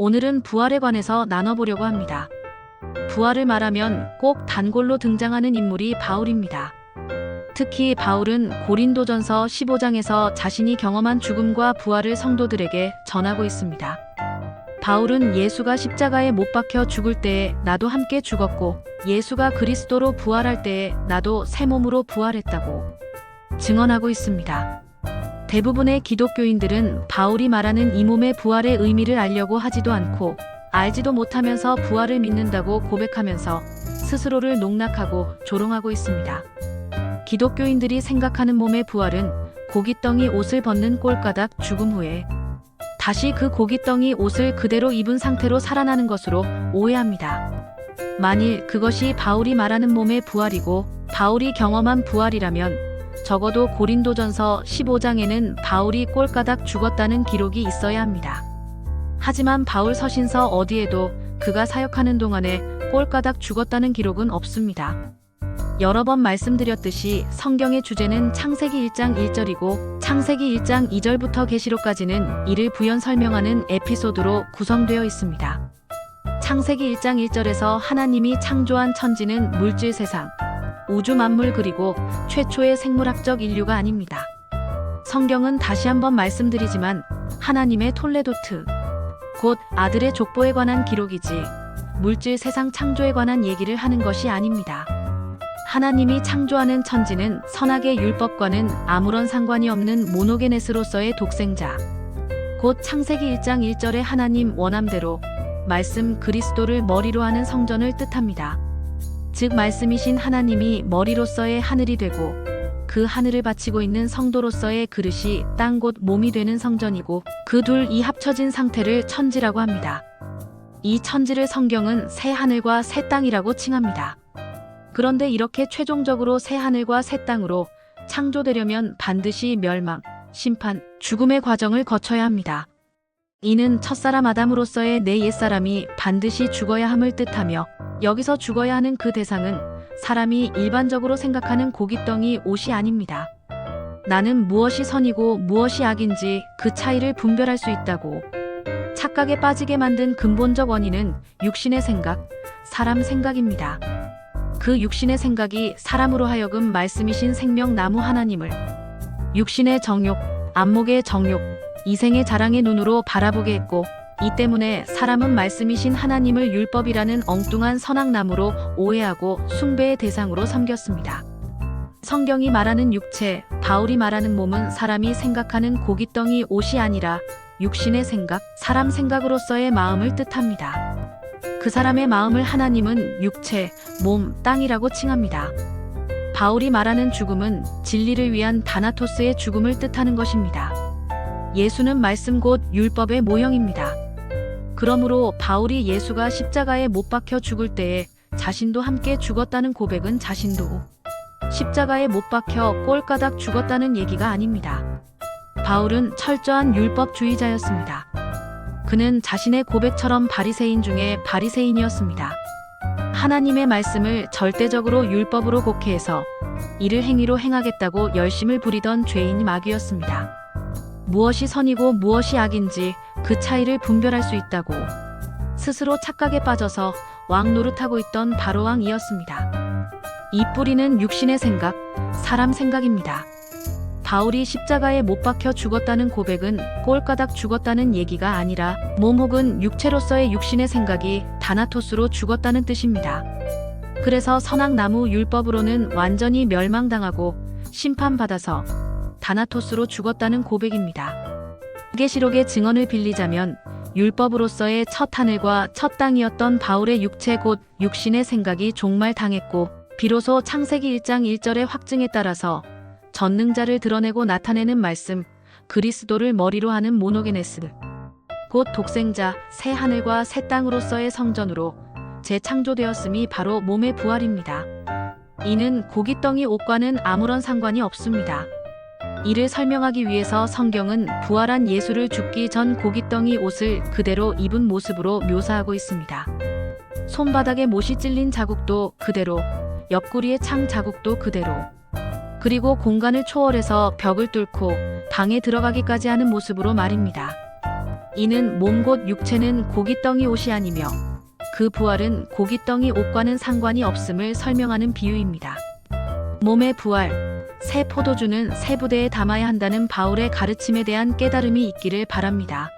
오늘은 부활에 관해서 나눠보려고 합니다. 부활을 말하면 꼭 단골로 등장하는 인물이 바울입니다. 특히 바울은 고린도전서 15장에서 자신이 경험한 죽음과 부활을 성도들에게 전하고 있습니다. 바울은 예수가 십자가에 못 박혀 죽을 때에 나도 함께 죽었고 예수가 그리스도로 부활할 때에 나도 새 몸으로 부활했다고 증언하고 있습니다. 대부분의 기독교인들은 바울이 말하는 이 몸의 부활의 의미를 알려고 하지도 않고 알지도 못하면서 부활을 믿는다고 고백하면서 스스로를 농락하고 조롱하고 있습니다. 기독교인들이 생각하는 몸의 부활은 고깃덩이 옷을 벗는 꼴가닥 죽음 후에 다시 그 고깃덩이 옷을 그대로 입은 상태로 살아나는 것으로 오해합니다. 만일 그것이 바울이 말하는 몸의 부활이고 바울이 경험한 부활이라면 적어도 고린도전서 15장에는 바울이 꼴가닥 죽었다는 기록이 있어야 합니다. 하지만 바울 서신서 어디에도 그가 사역하는 동안에 꼴가닥 죽었다는 기록은 없습니다. 여러 번 말씀드렸듯이 성경의 주제는 창세기 1장 1절이고 창세기 1장 2절부터 계시록까지는 이를 부연 설명하는 에피소드로 구성되어 있습니다. 창세기 1장 1절에서 하나님이 창조한 천지는 물질 세상, 우주 만물 그리고 최초의 생물학적 인류가 아닙니다. 성경은 다시 한번 말씀드리지만 하나님의 톨레도트, 곧 아들의 족보에 관한 기록이지 물질 세상 창조에 관한 얘기를 하는 것이 아닙니다. 하나님이 창조하는 천지는 선악의 율법과는 아무런 상관이 없는 모노게네스로서의 독생자. 곧 창세기 1장 1절의 하나님 원함대로 말씀 그리스도를 머리로 하는 성전을 뜻합니다. 즉 말씀이신 하나님이 머리로서의 하늘이 되고 그 하늘을 바치고 있는 성도로서의 그릇이 땅 곧 몸이 되는 성전이고 그 둘 이 합쳐진 상태를 천지라고 합니다. 이 천지를 성경은 새 하늘과 새 땅이라고 칭합니다. 그런데 이렇게 최종적으로 새 하늘과 새 땅으로 창조되려면 반드시 멸망, 심판, 죽음의 과정을 거쳐야 합니다. 이는 첫사람 아담으로서의 내 옛사람이 반드시 죽어야 함을 뜻하며 여기서 죽어야 하는 그 대상은 사람이 일반적으로 생각하는 고깃덩이 옷이 아닙니다. 나는 무엇이 선이고 무엇이 악인지 그 차이를 분별할 수 있다고. 착각에 빠지게 만든 근본적 원인은 육신의 생각, 사람 생각입니다. 그 육신의 생각이 사람으로 하여금 말씀이신 생명 나무 하나님을 육신의 정욕, 안목의 정욕, 이생의 자랑의 눈으로 바라보게 했고 이 때문에 사람은 말씀이신 하나님을 율법이라는 엉뚱한 선악나무로 오해하고 숭배의 대상으로 섬겼습니다. 성경이 말하는 육체, 바울이 말하는 몸은 사람이 생각하는 고깃덩이 옷이 아니라 육신의 생각, 사람 생각으로서의 마음을 뜻합니다. 그 사람의 마음을 하나님은 육체, 몸, 땅이라고 칭합니다. 바울이 말하는 죽음은 진리를 위한 다나토스의 죽음을 뜻하는 것입니다. 예수는 말씀 곧 율법의 모형입니다. 그러므로 바울이 예수가 십자가에 못 박혀 죽을 때에 자신도 함께 죽었다는 고백은 자신도 십자가에 못 박혀 꼴가닥 죽었다는 얘기가 아닙니다. 바울은 철저한 율법주의자였습니다. 그는 자신의 고백처럼 바리새인 중에 바리새인이었습니다. 하나님의 말씀을 절대적으로 율법으로 곡해해서 이를 행위로 행하겠다고 열심을 부리던 죄인 마귀였습니다. 무엇이 선이고 무엇이 악인지 그 차이를 분별할 수 있다고 스스로 착각에 빠져서 왕 노릇하고 있던 바로왕이었습니다. 이 뿌리는 육신의 생각, 사람 생각입니다. 바울이 십자가에 못 박혀 죽었다는 고백은 꼴가닥 죽었다는 얘기가 아니라 몸 혹은 육체로서의 육신의 생각이 다나토스로 죽었다는 뜻입니다. 그래서 선악나무 율법으로는 완전히 멸망당하고 심판받아서 다나토스로 죽었다는 고백입니다. 계시록의 증언을 빌리자면 율법으로서의 첫 하늘과 첫 땅이었던 바울의 육체 곧 육신의 생각이 종말당했고 비로소 창세기 1장 1절의 확증에 따라서 전능자를 드러내고 나타내는 말씀, 그리스도를 머리로 하는 모노게네스. 곧 독생자, 새 하늘과 새 땅으로서의 성전으로 재창조되었음이 바로 몸의 부활입니다. 이는 고깃덩이 옷과는 아무런 상관이 없습니다. 이를 설명하기 위해서 성경은 부활한 예수를 죽기 전 고깃덩이 옷을 그대로 입은 모습으로 묘사하고 있습니다. 손바닥에 못이 찔린 자국도 그대로, 옆구리의 창 자국도 그대로, 그리고 공간을 초월해서 벽을 뚫고 방에 들어가기까지 하는 모습으로 말입니다. 이는 몸 곧 육체는 고깃덩이 옷이 아니며 그 부활은 고깃덩이 옷과는 상관이 없음을 설명하는 비유입니다. 몸의 부활, 새 포도주는 새 부대에 담아야 한다는 바울의 가르침에 대한 깨달음이 있기를 바랍니다.